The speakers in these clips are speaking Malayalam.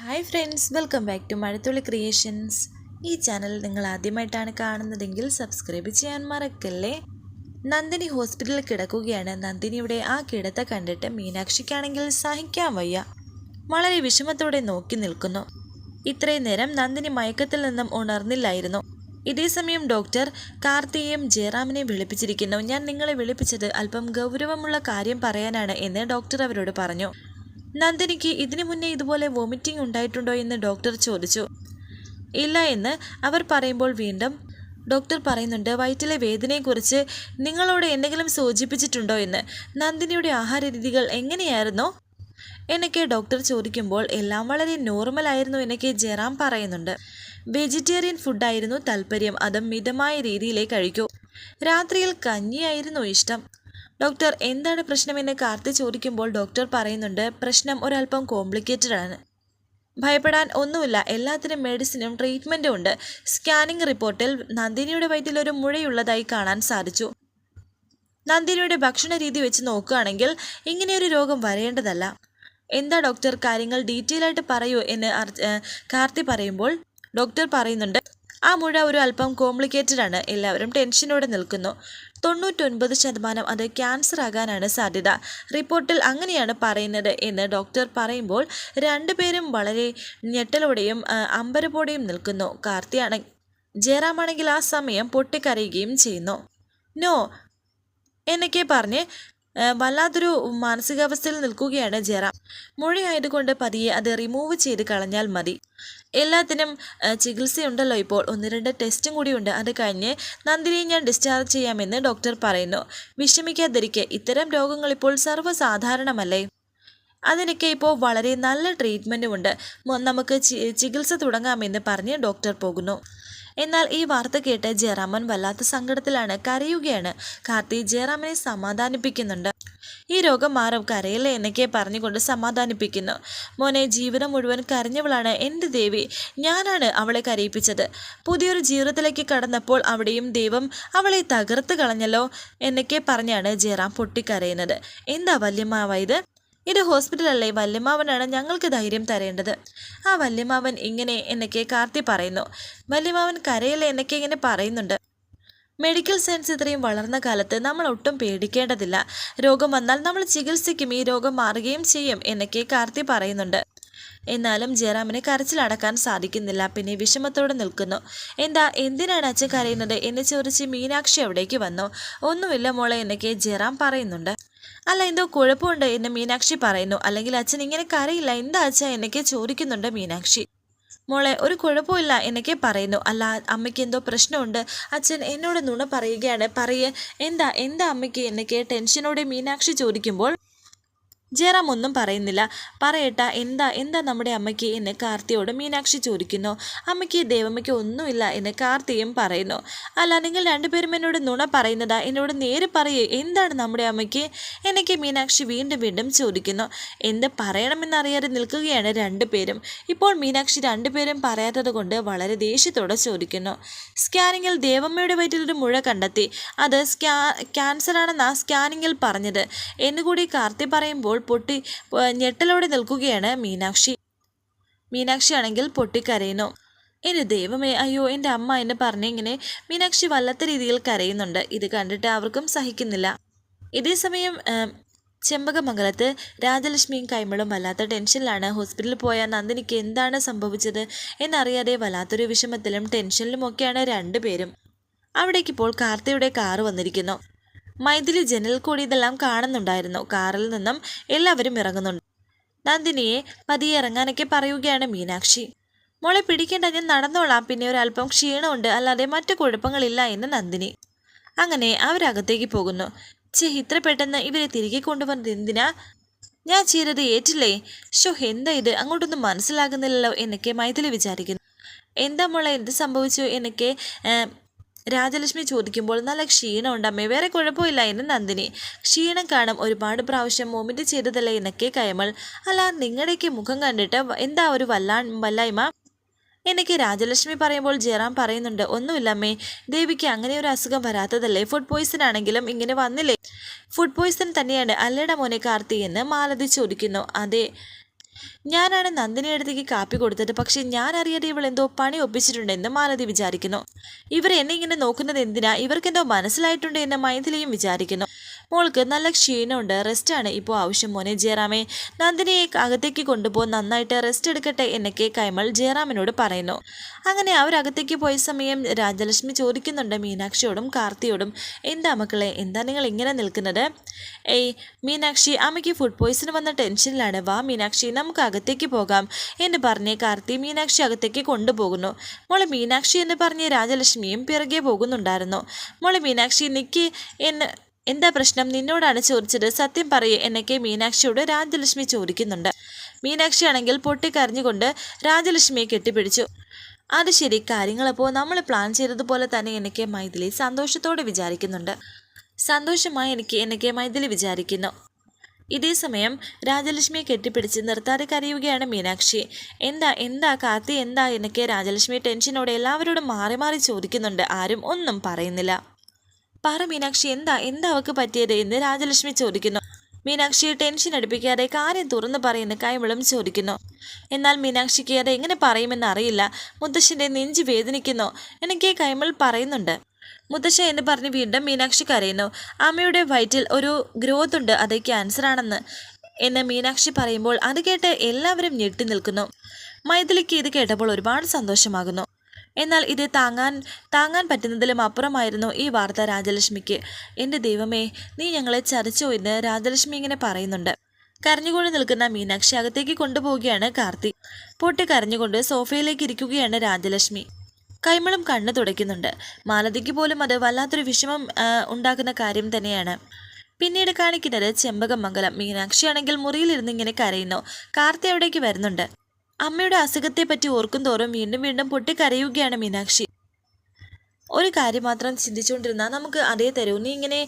Hi friends welcome back to Mazhathulli creations. ഈ ചാനൽ നിങ്ങൾ ആദ്യമായിട്ടാണ് കാണുന്നതെങ്കിൽ സബ്സ്ക്രൈബ് ചെയ്യാൻ മറക്കല്ലേ? നന്ദിനി ഹോസ്പിറ്റലിൽ കിടക്കുകയാണ്. നന്ദിനിയുടെ ആ കിടത്ത കണ്ടിട്ട് മീനാക്ഷിക്കാണെങ്കിൽ സഹിക്കാൻ വയ്യ. വളരെ വിഷമത്തോടെ നോക്കി നിൽക്കുന്നു. ഇത്രയും നേരം നന്ദിനി മയക്കത്തിൽ നിന്നും ഉണർന്നില്ലായിരുന്നു. ഇതേസമയം ഡോക്ടർ കാർത്തിയെയും ജയറാമിനെയും വിളിപ്പിച്ചിരിക്കുന്നു. ഞാൻ നിങ്ങളെ വിളിപ്പിച്ചത് അല്പം ഗൗരവമുള്ള കാര്യം പറയാനാണ് എന്ന് ഡോക്ടർ അവരോട് പറഞ്ഞു. നന്ദിനിക്ക് ഇതിനു മുന്നേ ഇതുപോലെ വോമിറ്റിംഗ് ഉണ്ടായിട്ടുണ്ടോ എന്ന് ഡോക്ടർ ചോദിച്ചു. ഇല്ല എന്ന് അവർ പറയുമ്പോൾ വീണ്ടും ഡോക്ടർ പറയുന്നുണ്ട് വയറ്റിലെ വേദനയെക്കുറിച്ച് നിങ്ങളോട് എന്തെങ്കിലും സൂചിപ്പിച്ചിട്ടുണ്ടോ എന്ന്? നന്ദിനിയുടെ ആഹാര രീതികൾ എങ്ങനെയായിരുന്നോ? എന്നൊക്കെ ഡോക്ടർ ചോദിക്കുമ്പോൾ എല്ലാം വളരെ നോർമൽ ആയിരുന്നു എന്നൊക്കെ ജെറാം പറയുന്നുണ്ട്. വെജിറ്റേറിയൻ ഫുഡായിരുന്നു താല്പര്യം അതും മിതമായ രീതിയിലേ കഴിക്കൂ. രാത്രിയിൽ കഞ്ഞിയായിരുന്നു ഇഷ്ടം. ഡോക്ടർ എന്താണ് പ്രശ്നമെന്ന് കാർത്തി ചോദിക്കുമ്പോൾ ഡോക്ടർ പറയുന്നുണ്ട് പ്രശ്നം ഒരല്പം കോംപ്ലിക്കേറ്റഡ് ആണ്. ഭയപ്പെടാൻ ഒന്നുമില്ല. എല്ലാത്തിനും മെഡിസിനും ട്രീറ്റ്മെന്റും ഉണ്ട്. സ്കാനിംഗ് റിപ്പോർട്ടിൽ നന്ദിനിയുടെ വയറ്റിൽ ഒരു മുഴയുള്ളതായി കാണാൻ സാധിച്ചു. നന്ദിനിയുടെ ഭക്ഷണ രീതി വെച്ച് നോക്കുകയാണെങ്കിൽ ഇങ്ങനെയൊരു രോഗം വരേണ്ടതല്ല. എന്താ ഡോക്ടർ കാര്യങ്ങൾ ഡീറ്റെയിൽ ആയിട്ട് പറയൂ എന്ന് കാർത്തി പറയുമ്പോൾ ഡോക്ടർ പറയുന്നുണ്ട് ആ മുഴ ഒരു അല്പം കോംപ്ലിക്കേറ്റഡ് ആണ്. എല്ലാവരും ടെൻഷനോടെ നിൽക്കുന്നു. തൊണ്ണൂറ്റൊൻപത് ശതമാനം അത് ക്യാൻസർ ആകാനാണ് സാധ്യത. റിപ്പോർട്ടിൽ അങ്ങനെയാണ് പറയുന്നത് എന്ന് ഡോക്ടർ പറയുമ്പോൾ രണ്ടുപേരും വളരെ ഞെട്ടലോടെയും അമ്പരപ്പോടെയും നിൽക്കുന്നു. കാർത്തിയാണ് ജയറാമാണെങ്കിൽ ആ സമയം പൊട്ടിക്കരയുകയും ചെയ്യുന്നു. നോ എന്നൊക്കെ പറഞ്ഞ് വല്ലാത്തൊരു മാനസികാവസ്ഥയിൽ നിൽക്കുകയാണ് ജയറാം. മുഴയായതുകൊണ്ട് പതിയെ അത് റിമൂവ് ചെയ്ത് കളഞ്ഞാൽ മതി. എല്ലാത്തിനും ചികിത്സയുണ്ടല്ലോ ഇപ്പോൾ. ഒന്ന് രണ്ട് ടെസ്റ്റും കൂടിയുണ്ട് അത് കഴിഞ്ഞ് നന്ദിനിയെ ഞാൻ ഡിസ്ചാർജ് ചെയ്യാമെന്ന് ഡോക്ടർ പറയുന്നു. വിഷമിക്കാതിരിക്കെ ഇത്തരം രോഗങ്ങൾ ഇപ്പോൾ സർവസാധാരണമല്ലേ? അതിനൊക്കെ ഇപ്പോൾ വളരെ നല്ല ട്രീറ്റ്മെന്റുമുണ്ട് നമുക്ക് ചികിത്സ തുടങ്ങാമെന്ന് പറഞ്ഞ് ഡോക്ടർ പോകുന്നു. എന്നാൽ ഈ വാർത്ത കേട്ട് ജയറാമൻ വല്ലാത്ത സങ്കടത്തിലാണ് കരയുകയാണ്. കാർത്തി ജയറാമനെ സമാധാനിപ്പിക്കുന്നുണ്ട്. ഈ രോഗം മാറും കരയില്ലേ എന്നൊക്കെ പറഞ്ഞുകൊണ്ട് സമാധാനിപ്പിക്കുന്നു. മോനെ ജീവിതം മുഴുവൻ കരഞ്ഞവളാണ് എന്റെ ദേവി. ഞാനാണ് അവളെ കരയിപ്പിച്ചത്. പുതിയൊരു ജീവിതത്തിലേക്ക് കടന്നപ്പോൾ അവിടെയും ദൈവം അവളെ തകർത്ത് കളഞ്ഞല്ലോ എന്നൊക്കെ പറഞ്ഞാണ് ജയറാം പൊട്ടിക്കരയുന്നത്. എന്താ വല്യമ്മാവ ഇത് ഹോസ്പിറ്റലല്ലേ വല്യമാവനാണ് ഞങ്ങൾക്ക് ധൈര്യം തരേണ്ടത്. ആ വല്യമാവൻ ഇങ്ങനെ എന്നൊക്കെ കാർത്തി പറയുന്നു. വല്യമാവൻ കരയല്ലേ എന്നൊക്കെ ഇങ്ങനെ പറയുന്നുണ്ട്. മെഡിക്കൽ സയൻസ് ഇത്രയും വളർന്ന കാലത്ത് നമ്മൾ ഒട്ടും പേടിക്കേണ്ടതില്ല. രോഗം വന്നാൽ നമ്മൾ ചികിത്സിക്കും ഈ രോഗം മാറുകയും ചെയ്യും എന്നൊക്കെ കാർത്തി പറയുന്നുണ്ട്. എന്നാലും ജയറാമിനെ കരച്ചിലടക്കാൻ സാധിക്കുന്നില്ല പിന്നെ വിഷമത്തോടെ നിൽക്കുന്നു. എന്താ എന്തിനാണ് അച്ഛൻ കരയുന്നത്? എന്നെ ചോദിച്ച് മീനാക്ഷി അവിടേക്ക് വന്നു. ഒന്നുമില്ല മോളെ എന്നൊക്കെ ജയറാം പറയുന്നുണ്ട്. അല്ല എന്തോ കുഴപ്പമുണ്ട് എന്ന് മീനാക്ഷി പറയുന്നു. അല്ലെങ്കിൽ അച്ഛൻ ഇങ്ങനെ കരയില്ല. എന്താ അച്ഛൻ എന്നൊക്കെ ചോദിക്കുന്നുണ്ട് മീനാക്ഷി. മോളെ ഒരു കുഴപ്പമില്ല എന്നൊക്കെ പറയുന്നു. അല്ല അമ്മയ്ക്ക് എന്തോ പ്രശ്നമുണ്ട്. അച്ഛൻ എന്നോട് നുണ പറയുകയാണ്. പറയേ എന്താ എന്താ അമ്മയ്ക്ക് എന്നൊക്കെ ടെൻഷനോടെ മീനാക്ഷി ചോദിക്കുമ്പോൾ ജയറാം ഒന്നും പറയുന്നില്ല. പറയട്ട എന്താ എന്താ നമ്മുടെ അമ്മയ്ക്ക്? എന്ന് കാർത്തിയോട് മീനാക്ഷി ചോദിക്കുന്നു. അമ്മയ്ക്ക് ദേവമ്മയ്ക്ക് ഒന്നുമില്ല എന്ന് കാർത്തിയും പറയുന്നു. അല്ല നിങ്ങൾ രണ്ടുപേരും എന്നോട് നുണ പറയുന്നതാ? എന്നോട് നേരെ പറയേ എന്താണ് നമ്മുടെ അമ്മയ്ക്ക്? എനിക്ക് മീനാക്ഷി വീണ്ടും വീണ്ടും ചോദിക്കുന്നു. എന്ത് പറയണമെന്നറിയാതെ നിൽക്കുകയാണ് രണ്ടുപേരും. ഇപ്പോൾ മീനാക്ഷി രണ്ടുപേരും പറയാത്തത് കൊണ്ട് വളരെ ദേഷ്യത്തോടെ ചോദിക്കുന്നു. സ്കാനിങ്ങിൽ ദേവമ്മയുടെ വയറ്റിലൊരു മുഴ കണ്ടെത്തി. അത് സ്കാ ക്യാൻസറാണെന്നാ സ്കാനിങ്ങിൽ പറഞ്ഞത്. എന്നുകൂടി കാർത്തി പറയുമ്പോൾ പൊട്ടി ഞെട്ടലോടെ നിൽക്കുകയാണ് മീനാക്ഷി. മീനാക്ഷി ആണെങ്കിൽ പൊട്ടിക്കരയുന്നു. എന്റെ ദൈവമേ അയ്യോ എന്റെ അമ്മ എന്ന് പറഞ്ഞിങ്ങനെ മീനാക്ഷി വല്ലാത്ത രീതിയിൽ കരയുന്നുണ്ട്. ഇത് കണ്ടിട്ട് അവർക്കും സഹിക്കുന്നില്ല. ഇതേസമയം ചെമ്പകമംഗലത്ത് രാജലക്ഷ്മിയും കൈമളും വല്ലാത്ത ടെൻഷനിലാണ്. ഹോസ്പിറ്റലിൽ പോയ നന്ദിനിക്ക് എന്താണ് സംഭവിച്ചത് എന്നറിയാതെ വല്ലാത്തൊരു വിഷമത്തിലും ടെൻഷനിലുമൊക്കെയാണ് രണ്ടുപേരും. അവിടേക്കിപ്പോൾ കാർത്തിയുടെ കാറ് വന്നിരിക്കുന്നു. മൈഥിലി ജനൽ കൂടി ഇതെല്ലാം കാണുന്നുണ്ടായിരുന്നു. കാറിൽ നിന്നും എല്ലാവരും ഇറങ്ങുന്നുണ്ട്. നന്ദിനിയെ പതിയെ ഇറങ്ങാനൊക്കെ പറയുകയാണ് മീനാക്ഷി. മോളെ പിടിക്കേണ്ട ഞാൻ നടന്നോളാം. പിന്നെ ഒരല്പം ക്ഷീണമുണ്ട്. അല്ലാതെ മറ്റു കുഴപ്പങ്ങളില്ല എന്ന് നന്ദിനി. അങ്ങനെ അവരകത്തേക്ക് പോകുന്നു. ചേ ഇത്ര പെട്ടെന്ന് ഇവരെ തിരികെ കൊണ്ടുവന്നത് എന്തിനാ? ഞാൻ ചെയ്തത് ഏറ്റില്ലേ? ഷോ എന്താ ഇത്? അങ്ങോട്ടൊന്നും മനസ്സിലാകുന്നില്ലല്ലോ എന്നൊക്കെ മൈഥിലി വിചാരിക്കുന്നു. എന്താ മോളെ എന്ത് സംഭവിച്ചു? എന്നൊക്കെ രാജലക്ഷ്മി ചോദിക്കുമ്പോൾ നല്ല ക്ഷീണമുണ്ട് അമ്മേ വേറെ കുഴപ്പമില്ല എന്ന് നന്ദിനി. ക്ഷീണം കാണും ഒരുപാട് പ്രാവശ്യം വൊമിറ്റ് ചെയ്തതല്ലേ എന്നൊക്കെ കയമൾ. അല്ല നിങ്ങളുടെയൊക്കെ മുഖം കണ്ടിട്ട് എന്താ ഒരു വല്ലാ വല്ലായ്മ? എനിക്ക് രാജലക്ഷ്മി പറയുമ്പോൾ ജയറാം പറയുന്നുണ്ട് ഒന്നുമില്ല അമ്മേ ദേവിക്ക് അങ്ങനെ ഒരു അസുഖം വരാത്തതല്ലേ ഫുഡ് പോയ്സൺ ആണെങ്കിലും ഇങ്ങനെ വന്നില്ലേ? ഫുഡ് പോയ്സൺ തന്നെയാണ് അല്ലേടാ മോനെ കാർത്തി എന്ന് മാലതി ചോദിക്കുന്നു. അതെ ഞാനാണ് നന്ദിനിയുടെ അടുത്തേക്ക് കാപ്പി കൊടുത്തത്. പക്ഷെ ഞാൻ അറിയാതെ ഇവൾ എന്തോ പണി ഒപ്പിച്ചിട്ടുണ്ടെന്ന് മാലതി വിചാരിക്കുന്നു. ഇവർ എന്നെ ഇങ്ങനെ നോക്കുന്നത് എന്തിനാ? ഇവർക്കെന്തോ മനസ്സിലായിട്ടുണ്ട് എന്ന് മൈഥിലിയും വിചാരിക്കുന്നു. മോൾക്ക് നല്ല ക്ഷീണമുണ്ട്. റെസ്റ്റ് ആണ് ഇപ്പോൾ ആവശ്യം. മോനെ ജയറാമേ നന്ദിനിയെ അകത്തേക്ക് കൊണ്ടുപോകാൻ നന്നായിട്ട് റെസ്റ്റ് എടുക്കട്ടെ എന്നൊക്കെ കൈമൾ ജയറാമിനോട് പറയുന്നു. അങ്ങനെ അവരകത്തേക്ക് പോയ സമയം രാജലക്ഷ്മി ചോദിക്കുന്നുണ്ട് മീനാക്ഷിയോടും കാർത്തിയോടും എന്താ മക്കളെ എന്താ നിങ്ങൾ ഇങ്ങനെ നിൽക്കുന്നത്? ഏയ് മീനാക്ഷി അമ്മയ്ക്ക് ഫുഡ് പോയ്സൺ വന്ന ടെൻഷനിലാണ്. വാ മീനാക്ഷി നമുക്ക് അകത്തേക്ക് പോകാം എന്ന് പറഞ്ഞ് കാർത്തി മീനാക്ഷി അകത്തേക്ക് കൊണ്ടുപോകുന്നു. മോളെ മീനാക്ഷി എന്ന് പറഞ്ഞ് രാജലക്ഷ്മിയും പിറകെ പോകുന്നുണ്ടായിരുന്നു. മോളെ മീനാക്ഷി നിക്ക് എന്ന് എന്താ പ്രശ്നം? നിന്നോടാണ് ചോദിച്ചത്. സത്യം പറയേ. എന്നൊക്കെ മീനാക്ഷിയോട് രാജലക്ഷ്മി ചോദിക്കുന്നുണ്ട്. മീനാക്ഷിയാണെങ്കിൽ പൊട്ടിക്കരഞ്ഞുകൊണ്ട് രാജലക്ഷ്മിയെ കെട്ടിപ്പിടിച്ചു. അത് ശരി കാര്യങ്ങളപ്പോൾ നമ്മൾ പ്ലാൻ ചെയ്തതുപോലെ തന്നെ എനിക്ക് മൈഥിലി സന്തോഷത്തോടെ വിചാരിക്കുന്നുണ്ട്. സന്തോഷമായി എനിക്ക് എനിക്ക് മൈഥിലി വിചാരിക്കുന്നു. ഇതേ സമയം രാജലക്ഷ്മിയെ കെട്ടിപ്പിടിച്ച് നിർത്താതെ കരയുകയാണ് മീനാക്ഷി. എന്താ എന്താ കാത്തി എന്താ എന്നൊക്കെ രാജലക്ഷ്മി ടെൻഷനോടെ എല്ലാവരോടും മാറി മാറി ചോദിക്കുന്നുണ്ട്. ആരും ഒന്നും പറയുന്നില്ല. പറ മീനാക്ഷി എന്താ എന്താ അവക്ക് പറ്റിയത് എന്ന് രാജലക്ഷ്മി ചോദിക്കുന്നു. മീനാക്ഷിയെ ടെൻഷൻ അടുപ്പിക്കാതെ കാര്യം തുറന്നു പറയുന്ന കൈമളും ചോദിക്കുന്നു. എന്നാൽ മീനാക്ഷിക്ക് അത് എങ്ങനെ പറയുമെന്ന് അറിയില്ല. മുത്തശ്ശന്റെ നെഞ്ചു വേദനിക്കുന്നു. എനിക്ക് കൈമൾ പറയുന്നുണ്ട്. മുത്തശ്ശ എന്ന് പറഞ്ഞ് വീണ്ടും മീനാക്ഷി കരയുന്നു. അമ്മയുടെ വയറ്റിൽ ഒരു ഗ്രോത്ത് ഉണ്ട്. അത് ക്യാൻസർ ആണെന്ന് എന്ന് മീനാക്ഷി പറയുമ്പോൾ അത് കേട്ട് എല്ലാവരും ഞെട്ടി നിൽക്കുന്നു. മൈഥിലിക്ക് ഇത് കേട്ടപ്പോൾ ഒരുപാട് സന്തോഷമാകുന്നു. എന്നാൽ ഇത് താങ്ങാൻ താങ്ങാൻ പറ്റുന്നതിലും അപ്പുറമായിരുന്നു ഈ വാർത്ത രാജലക്ഷ്മിക്ക്. എന്റെ ദൈവമേ നീ ഞങ്ങളെ ചതിച്ചോ എന്ന് രാജലക്ഷ്മി ഇങ്ങനെ പറയുന്നുണ്ട്. കരഞ്ഞുകൊണ്ട് നിൽക്കുന്ന മീനാക്ഷി അകത്തേക്ക് കൊണ്ടുപോവുകയാണ് കാർത്തി. പൊട്ടി കരഞ്ഞുകൊണ്ട് സോഫയിലേക്ക് ഇരിക്കുകയാണ് രാജലക്ഷ്മി. കൈമളും കണ്ണു തുടയ്ക്കുന്നുണ്ട്. മാലതിക്ക് പോലും അത് വല്ലാത്തൊരു വിഷമം ഉണ്ടാക്കുന്ന കാര്യം തന്നെയാണ്. പിന്നീട് കാണിക്കുന്നത് ചെമ്പകമംഗലം. മീനാക്ഷിയാണെങ്കിൽ മുറിയിലിരുന്ന് ഇങ്ങനെ കരയുന്നു. കാർത്തി അവിടേക്ക് വരുന്നുണ്ട്. അമ്മയുടെ അസുഖത്തെപ്പറ്റി ഓർക്കും തോറും വീണ്ടും വീണ്ടും പൊട്ടിക്കരയുകയാണ് മീനാക്ഷി. ഒരു കാര്യം മാത്രം ചിന്തിച്ചുകൊണ്ടിരുന്നാൽ നമുക്ക് അതേ തരൂ നീ ഇങ്ങനെ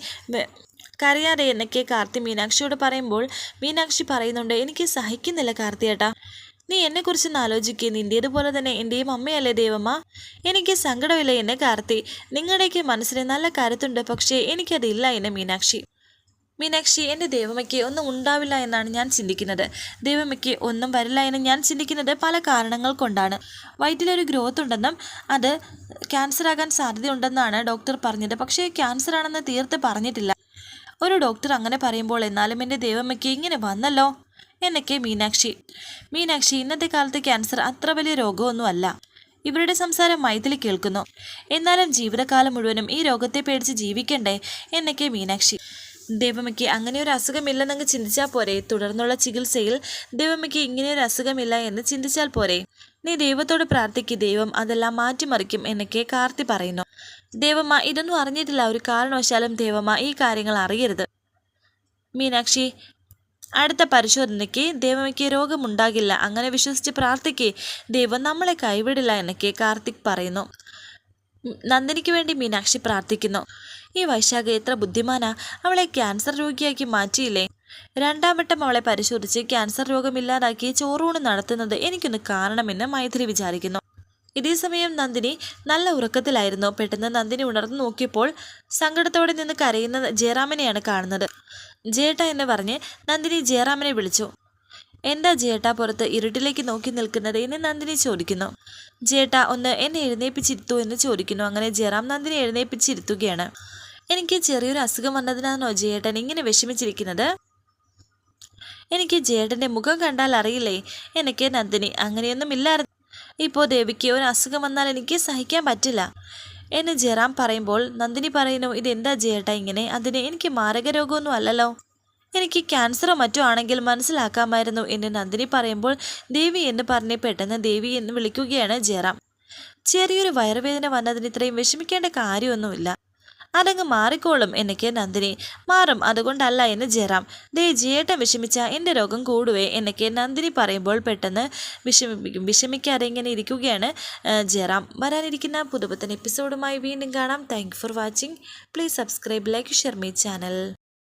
കരയാതെ എന്നൊക്കെ കാർത്തി മീനാക്ഷിയോട് പറയുമ്പോൾ മീനാക്ഷി പറയുന്നുണ്ട് എനിക്ക് സഹിക്കുന്നില്ല കാർത്തിയേട്ടാ. നീ എന്നെക്കുറിച്ചൊന്ന് ആലോചിക്കുക നിന്റേതുപോലെ തന്നെ എന്റെയും അമ്മയല്ലേ ദേവമ്മ? എനിക്ക് സങ്കടമില്ല എന്നെ കാർത്തി. നിങ്ങളുടെയൊക്കെ മനസ്സിന് നല്ല കരുത്തുണ്ട് പക്ഷേ എനിക്കതില്ല എന്നെ മീനാക്ഷി. മീനാക്ഷി എന്റെ ദേവമ്മയ്ക്ക് ഒന്നും ഉണ്ടാവില്ല എന്നാണ് ഞാൻ ചിന്തിക്കുന്നത്. ദേവമ്മയ്ക്ക് ഒന്നും വരില്ല എന്ന് ഞാൻ ചിന്തിക്കുന്നത് പല കാരണങ്ങൾ കൊണ്ടാണ്. വയറ്റിലൊരു ഗ്രോത്ത് ഉണ്ടെന്നും അത് ക്യാൻസർ ആകാൻ സാധ്യതയുണ്ടെന്നാണ് ഡോക്ടർ പറഞ്ഞത്. പക്ഷേ ക്യാൻസർ ആണെന്ന് തീർത്ത് പറഞ്ഞിട്ടില്ല. ഒരു ഡോക്ടർ അങ്ങനെ പറയുമ്പോൾ എന്നാലും എന്റെ ദേവമ്മയ്ക്ക് ഇങ്ങനെ വന്നല്ലോ? എന്നൊക്കെ മീനാക്ഷി. മീനാക്ഷി ഇന്നത്തെ കാലത്ത് ക്യാൻസർ അത്ര വലിയ രോഗമൊന്നുമല്ല ഇവരുടെ സംസാരം മൈഥിലി കേൾക്കുന്നു. എന്നാലും ജീവിതകാലം മുഴുവനും ഈ രോഗത്തെ പേടിച്ച് ജീവിക്കണ്ടേ? എന്നൊക്കെ മീനാക്ഷി. ദേവമ്മയ്ക്ക് അങ്ങനെ ഒരു അസുഖമില്ലെന്നങ്ങ് ചിന്തിച്ചാൽ പോരെ. തുടർന്നുള്ള ചികിത്സയിൽ ദേവമ്മയ്ക്ക് ഇങ്ങനെ ഒരു അസുഖമില്ല എന്ന് ചിന്തിച്ചാൽ പോരെ. നീ ദൈവത്തോട് പ്രാർത്ഥിക്ക്. ദൈവം അതെല്ലാം മാറ്റിമറിക്കും എന്നൊക്കെ കാർത്തി പറയുന്നു. ദേവമ്മ ഇതൊന്നും അറിഞ്ഞിട്ടില്ല. ഒരു കാരണവശാലും ദേവമ്മ ഈ കാര്യങ്ങൾ അറിയരുത്. മീനാക്ഷി അടുത്ത പരിശോധനയ്ക്ക് ദേവമ്മയ്ക്ക് രോഗമുണ്ടാകില്ല. അങ്ങനെ വിശ്വസിച്ച് പ്രാർത്ഥിക്കേ. ദൈവം നമ്മളെ കൈവിടില്ല എന്നൊക്കെ കാർത്തിക് പറയുന്നു. നന്ദിനിക്ക് വേണ്ടി മീനാക്ഷി പ്രാർത്ഥിക്കുന്നു. ഈ വൈശാഖ എത്ര ബുദ്ധിമാനാ. അവളെ ക്യാൻസർ രോഗിയാക്കി മാറ്റിയില്ലേ. രണ്ടാം വട്ടം അവളെ പരിശോധിച്ച് ക്യാൻസർ രോഗമില്ലാതാക്കി ചോറൂണ് നടത്തുന്നത് എനിക്കൊന്ന് കാണണമെന്ന് മൈഥിലി വിചാരിക്കുന്നു. ഇതേസമയം നന്ദിനി നല്ല ഉറക്കത്തിലായിരുന്നു. പെട്ടെന്ന് നന്ദിനി ഉണർന്നു നോക്കിയപ്പോൾ സങ്കടത്തോടെ നിന്ന് കരയുന്ന ജയറാമിനെയാണ് കാണുന്നത്. ജേട്ട എന്ന് പറഞ്ഞ് നന്ദിനി ജയറാമിനെ വിളിച്ചു. എന്താ ജേട്ട പുറത്ത് ഇരുട്ടിലേക്ക് നോക്കി നിൽക്കുന്നത് എന്ന് നന്ദിനി ചോദിക്കുന്നു. ജേട്ട ഒന്ന് എന്നെ എഴുന്നേപ്പിച്ചിരുത്തൂ എന്ന് ചോദിക്കുന്നു. അങ്ങനെ ജയറാം നന്ദിനി എഴുന്നേപ്പിച്ചിരുത്തുകയാണ്. എനിക്ക് ചെറിയൊരു അസുഖം വന്നതിനാണോ ജേട്ടൻ ഇങ്ങനെ വിഷമിച്ചിരിക്കുന്നത്? എനിക്ക് ജേട്ടന്റെ മുഖം കണ്ടാൽ അറിയില്ലേ? എനിക്ക് നന്ദിനി അങ്ങനെയൊന്നും ഇല്ലായിരുന്നു. ഇപ്പോൾ ദേവിക്ക് ഒരു അസുഖം വന്നാൽ എനിക്ക് സഹിക്കാൻ പറ്റില്ല. എന്ന് ജയറാം പറയുമ്പോൾ നന്ദിനി പറയുന്നു ഇതെന്താ ജേട്ട ഇങ്ങനെ? അതിന് എനിക്ക് മാരക രോഗമൊന്നും അല്ലല്ലോ. എനിക്ക് ക്യാൻസറോ മറ്റോ ആണെങ്കിൽ മനസ്സിലാക്കാമായിരുന്നു എന്ന് നന്ദിനി പറയുമ്പോൾ ദേവി എന്ന് പറഞ്ഞ് പെട്ടെന്ന് ദേവി എന്ന് വിളിക്കുകയാണ് ജയറാം. ചെറിയൊരു വയറുവേദന വന്നതിന് ഇത്രയും വിഷമിക്കേണ്ട കാര്യമൊന്നുമില്ല. അതങ്ങ് മാറിക്കോളും എനിക്ക് നന്ദിനി. മാറും അതുകൊണ്ടല്ല എന്ന് ജയറാം. ദേ ജിയേട്ടൻ വിഷമിച്ച എന്റെ രോഗം കൂടുവേ എന്നൊക്കെ നന്ദിനി പറയുമ്പോൾ പെട്ടെന്ന് വിഷമിപ്പിക്കും വിഷമിക്കാതെ ഇങ്ങനെ ഇരിക്കുകയാണ് ജയറാം. വരാനിരിക്കുന്ന പുതുപുത്തൻ എപ്പിസോഡുമായി വീണ്ടും കാണാം. Thank for watching please subscribe like share my channel